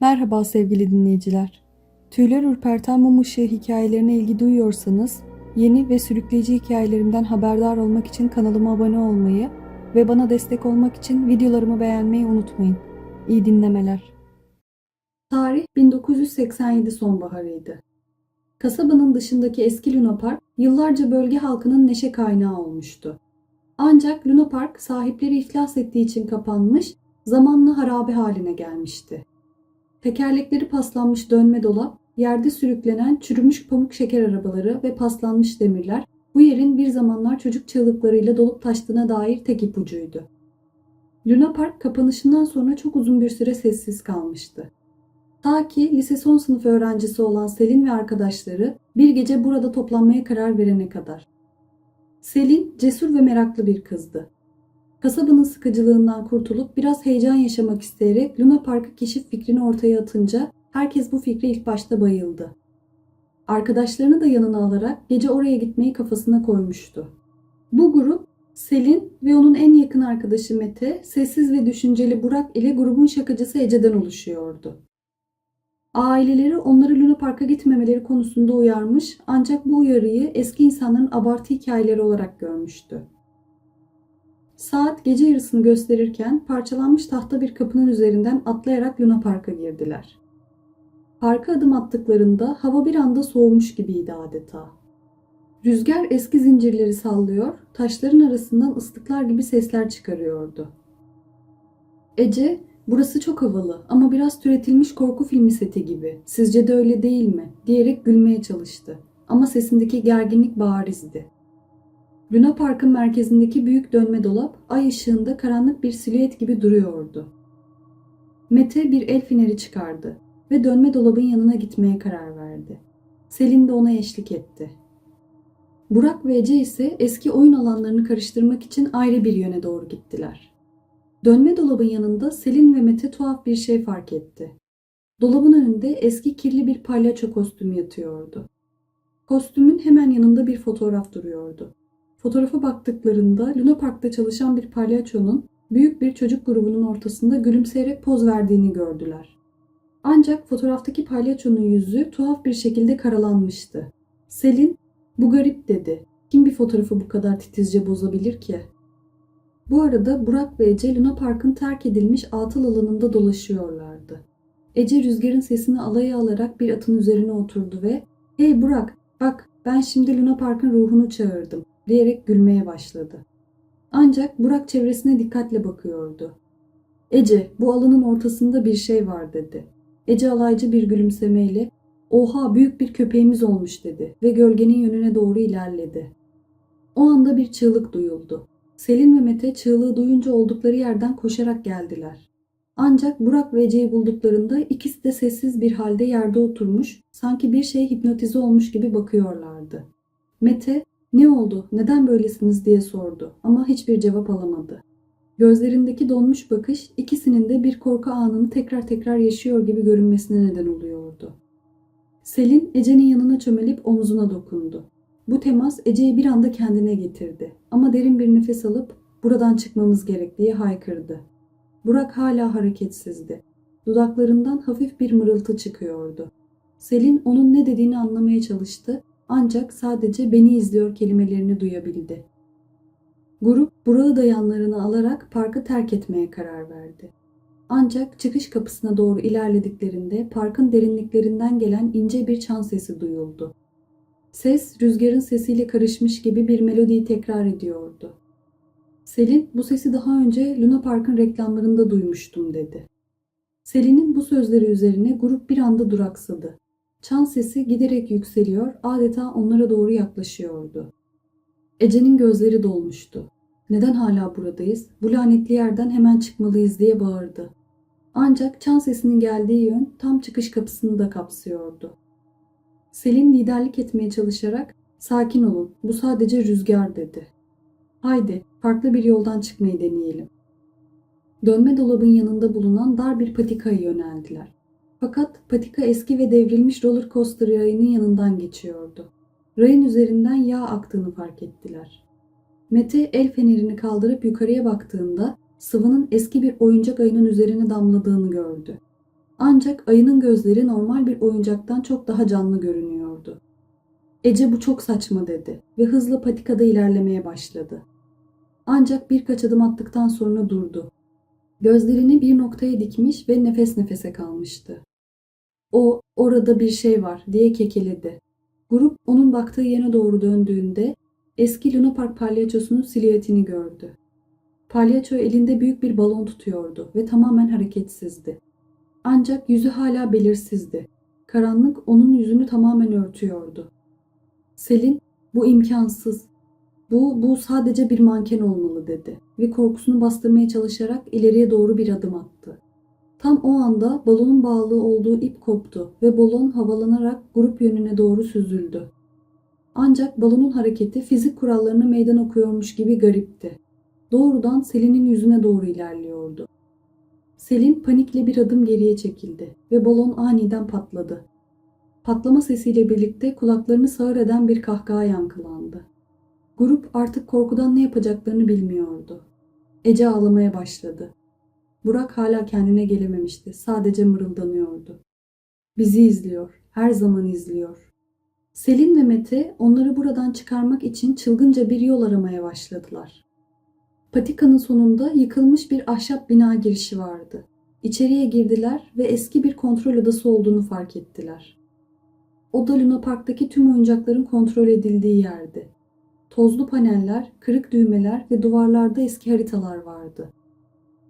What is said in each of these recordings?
Merhaba sevgili dinleyiciler. Tüyler ürperten mum ışığı hikayelerine ilgi duyuyorsanız, yeni ve sürükleyici hikayelerimden haberdar olmak için kanalıma abone olmayı ve bana destek olmak için videolarımı beğenmeyi unutmayın. İyi dinlemeler. Tarih 1987 sonbaharıydı. Kasabanın dışındaki eski Luna Park yıllarca bölge halkının neşe kaynağı olmuştu. Ancak Luna Park sahipleri iflas ettiği için kapanmış, zamanla harabe haline gelmişti. Tekerlekleri paslanmış dönme dolap, yerde sürüklenen çürümüş pamuk şeker arabaları ve paslanmış demirler bu yerin bir zamanlar çocuk çığlıklarıyla dolup taştığına dair tek ipucuydu. Luna Park kapanışından sonra çok uzun bir süre sessiz kalmıştı. Ta ki lise son sınıf öğrencisi olan Selin ve arkadaşları bir gece burada toplanmaya karar verene kadar. Selin cesur ve meraklı bir kızdı. Kasabanın sıkıcılığından kurtulup biraz heyecan yaşamak isteyerek Luna Park'ı keşif fikrini ortaya atınca herkes bu fikre ilk başta bayıldı. Arkadaşlarını da yanına alarak gece oraya gitmeyi kafasına koymuştu. Bu grup Selin ve onun en yakın arkadaşı Mete, sessiz ve düşünceli Burak ile grubun şakacısı Ece'den oluşuyordu. Aileleri onları Luna Park'a gitmemeleri konusunda uyarmış ancak bu uyarıyı eski insanların abartı hikayeleri olarak görmüştü. Saat gece yarısını gösterirken parçalanmış tahta bir kapının üzerinden atlayarak Luna Park'a girdiler. Parka adım attıklarında hava bir anda soğumuş gibiydi adeta. Rüzgar eski zincirleri sallıyor, taşların arasından ıslıklar gibi sesler çıkarıyordu. Ece, burası çok havalı ama biraz türetilmiş korku filmi seti gibi. Sizce de öyle değil mi? diyerek gülmeye çalıştı. Ama sesindeki gerginlik barizdi. Luna Park'ın merkezindeki büyük dönme dolap ay ışığında karanlık bir silüet gibi duruyordu. Mete bir el feneri çıkardı ve dönme dolabın yanına gitmeye karar verdi. Selin de ona eşlik etti. Burak ve Ece ise eski oyun alanlarını karıştırmak için ayrı bir yöne doğru gittiler. Dönme dolabın yanında Selin ve Mete tuhaf bir şey fark etti. Dolabın önünde eski kirli bir palyaço kostümü yatıyordu. Kostümün hemen yanında bir fotoğraf duruyordu. Fotoğrafa baktıklarında Luna Park'ta çalışan bir palyaçonun büyük bir çocuk grubunun ortasında gülümseyerek poz verdiğini gördüler. Ancak fotoğraftaki palyaçonun yüzü tuhaf bir şekilde karalanmıştı. Selin, bu garip dedi. Kim bir fotoğrafı bu kadar titizce bozabilir ki? Bu arada Burak ve Ece Luna Park'ın terk edilmiş atıl alanında dolaşıyorlardı. Ece rüzgarın sesini alaya alarak bir atın üzerine oturdu ve ''Hey Burak, bak ben şimdi Luna Park'ın ruhunu çağırdım.'' Diyerek gülmeye başladı. Ancak Burak çevresine dikkatle bakıyordu. Ece, bu alanın ortasında bir şey var dedi. Ece alaycı bir gülümsemeyle Oha büyük bir köpeğimiz olmuş dedi ve gölgenin yönüne doğru ilerledi. O anda bir çığlık duyuldu. Selin ve Mete çığlığı duyunca oldukları yerden koşarak geldiler. Ancak Burak ve Ece'yi bulduklarında ikisi de sessiz bir halde yerde oturmuş, sanki bir şeye hipnotize olmuş gibi bakıyorlardı. Mete, ne oldu, neden böylesiniz diye sordu ama hiçbir cevap alamadı. Gözlerindeki donmuş bakış ikisinin de bir korku anını tekrar tekrar yaşıyor gibi görünmesine neden oluyordu. Selin Ece'nin yanına çömelip omzuna dokundu. Bu temas Ece'yi bir anda kendine getirdi ama derin bir nefes alıp buradan çıkmamız gerek diye haykırdı. Burak hala hareketsizdi. Dudaklarından hafif bir mırıltı çıkıyordu. Selin onun ne dediğini anlamaya çalıştı ancak sadece beni izliyor kelimelerini duyabildi. Grup Burak'ı da yanlarına alarak parkı terk etmeye karar verdi. Ancak çıkış kapısına doğru ilerlediklerinde parkın derinliklerinden gelen ince bir çan sesi duyuldu. Ses rüzgarın sesiyle karışmış gibi bir melodiyi tekrar ediyordu. Selin bu sesi daha önce Luna Park'ın reklamlarında duymuştum dedi. Selin'in bu sözleri üzerine grup bir anda duraksadı. Çan sesi giderek yükseliyor, adeta onlara doğru yaklaşıyordu. Ece'nin gözleri dolmuştu. Neden hala buradayız? Bu lanetli yerden hemen çıkmalıyız diye bağırdı. Ancak çan sesinin geldiği yön tam çıkış kapısını da kapsıyordu. Selin liderlik etmeye çalışarak sakin olun bu sadece rüzgar dedi. Haydi farklı bir yoldan çıkmayı deneyelim. Dönme dolabın yanında bulunan dar bir patikaya yöneldiler. Fakat patika eski ve devrilmiş roller coaster rayının yanından geçiyordu. Rayın üzerinden yağ aktığını fark ettiler. Mete el fenerini kaldırıp yukarıya baktığında sıvının eski bir oyuncak ayının üzerine damladığını gördü. Ancak ayının gözleri normal bir oyuncaktan çok daha canlı görünüyordu. Ece bu çok saçma dedi ve hızla patikada ilerlemeye başladı. Ancak birkaç adım attıktan sonra durdu. Gözlerini bir noktaya dikmiş ve nefes nefese kalmıştı. O, orada bir şey var diye kekeledi. Grup onun baktığı yöne doğru döndüğünde eski Luna Park palyaçosunun silüetini gördü. Palyaço elinde büyük bir balon tutuyordu ve tamamen hareketsizdi. Ancak yüzü hala belirsizdi. Karanlık onun yüzünü tamamen örtüyordu. Selin, bu imkansız. Bu, bu sadece bir manken olmalı dedi ve korkusunu bastırmaya çalışarak ileriye doğru bir adım attı. Tam o anda balonun bağlı olduğu ip koptu ve balon havalanarak grup yönüne doğru süzüldü. Ancak balonun hareketi fizik kurallarını meydan okuyormuş gibi garipti. Doğrudan Selin'in yüzüne doğru ilerliyordu. Selin panikle bir adım geriye çekildi ve balon aniden patladı. Patlama sesiyle birlikte kulaklarını sağır eden bir kahkaha yankılandı. Grup artık korkudan ne yapacaklarını bilmiyordu. Ece ağlamaya başladı. Burak hala kendine gelememişti. Sadece mırıldanıyordu. Bizi izliyor. Her zaman izliyor. Selin ve Mete onları buradan çıkarmak için çılgınca bir yol aramaya başladılar. Patikanın sonunda yıkılmış bir ahşap bina girişi vardı. İçeriye girdiler ve eski bir kontrol odası olduğunu fark ettiler. Oda Luna Park'taki tüm oyuncakların kontrol edildiği yerdi. Tozlu paneller, kırık düğmeler ve duvarlarda eski haritalar vardı.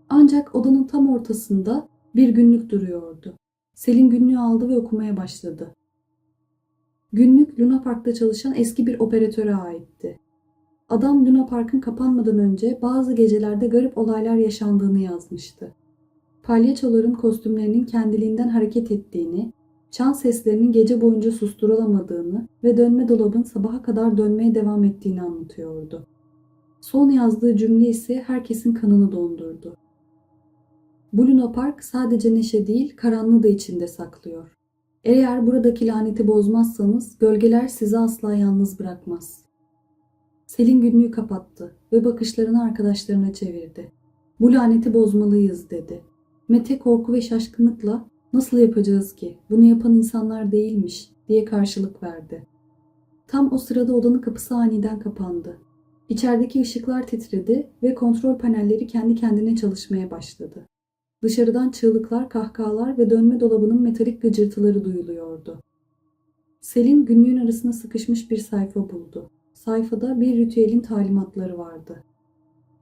Ancak odanın tam ortasında bir günlük duruyordu. Selin günlüğü aldı ve okumaya başladı. Günlük Luna Park'ta çalışan eski bir operatöre aitti. Adam Luna Park'ın kapanmadan önce bazı gecelerde garip olaylar yaşandığını yazmıştı. Palyaçoların kostümlerinin kendiliğinden hareket ettiğini, çan seslerinin gece boyunca susturulamadığını ve dönme dolabın sabaha kadar dönmeye devam ettiğini anlatıyordu. Son yazdığı cümle ise herkesin kanını dondurdu. Bu Luna Park sadece neşe değil, karanlığı da içinde saklıyor. Eğer buradaki laneti bozmazsanız gölgeler sizi asla yalnız bırakmaz. Selin günlüğü kapattı ve bakışlarını arkadaşlarına çevirdi. Bu laneti bozmalıyız dedi. Mete korku ve şaşkınlıkla nasıl yapacağız ki? Bunu yapan insanlar değilmiş diye karşılık verdi. Tam o sırada odanın kapısı aniden kapandı. İçerideki ışıklar titredi ve kontrol panelleri kendi kendine çalışmaya başladı. Dışarıdan çığlıklar, kahkahalar ve dönme dolabının metalik gıcırtıları duyuluyordu. Selin günlüğün arasına sıkışmış bir sayfa buldu. Sayfada bir ritüelin talimatları vardı.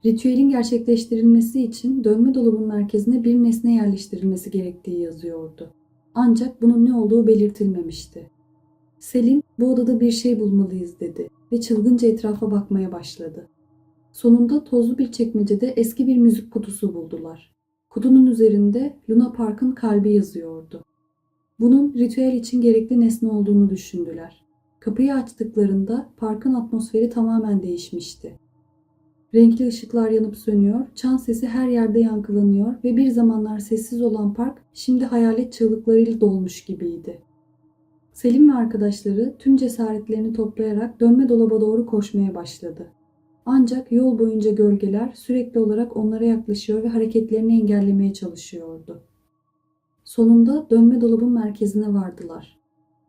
Ritüelin gerçekleştirilmesi için dönme dolabın merkezine bir nesne yerleştirilmesi gerektiği yazıyordu. Ancak bunun ne olduğu belirtilmemişti. Selin, bu odada bir şey bulmalıyız dedi ve çılgınca etrafa bakmaya başladı. Sonunda tozlu bir çekmecede eski bir müzik kutusu buldular. Kutunun üzerinde Luna Park'ın kalbi yazıyordu. Bunun ritüel için gerekli nesne olduğunu düşündüler. Kapıyı açtıklarında parkın atmosferi tamamen değişmişti. Renkli ışıklar yanıp sönüyor, çan sesi her yerde yankılanıyor ve bir zamanlar sessiz olan park şimdi hayalet çığlıklarıyla dolmuş gibiydi. Selim ve arkadaşları tüm cesaretlerini toplayarak dönme dolaba doğru koşmaya başladı. Ancak yol boyunca gölgeler sürekli olarak onlara yaklaşıyor ve hareketlerini engellemeye çalışıyordu. Sonunda dönme dolabın merkezine vardılar.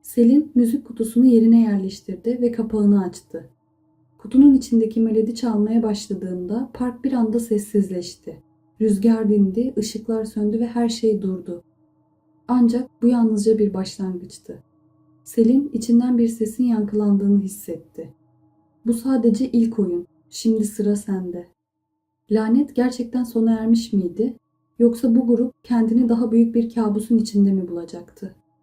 Selin müzik kutusunu yerine yerleştirdi ve kapağını açtı. Kutunun içindeki melodi çalmaya başladığında park bir anda sessizleşti. Rüzgar dindi, ışıklar söndü ve her şey durdu. Ancak bu yalnızca bir başlangıçtı. Selin içinden bir sesin yankılandığını hissetti. Bu sadece ilk oyun. Şimdi sıra sende. Lanet gerçekten sona ermiş miydi? Yoksa bu grup kendini daha büyük bir kabusun içinde mi bulacaktı?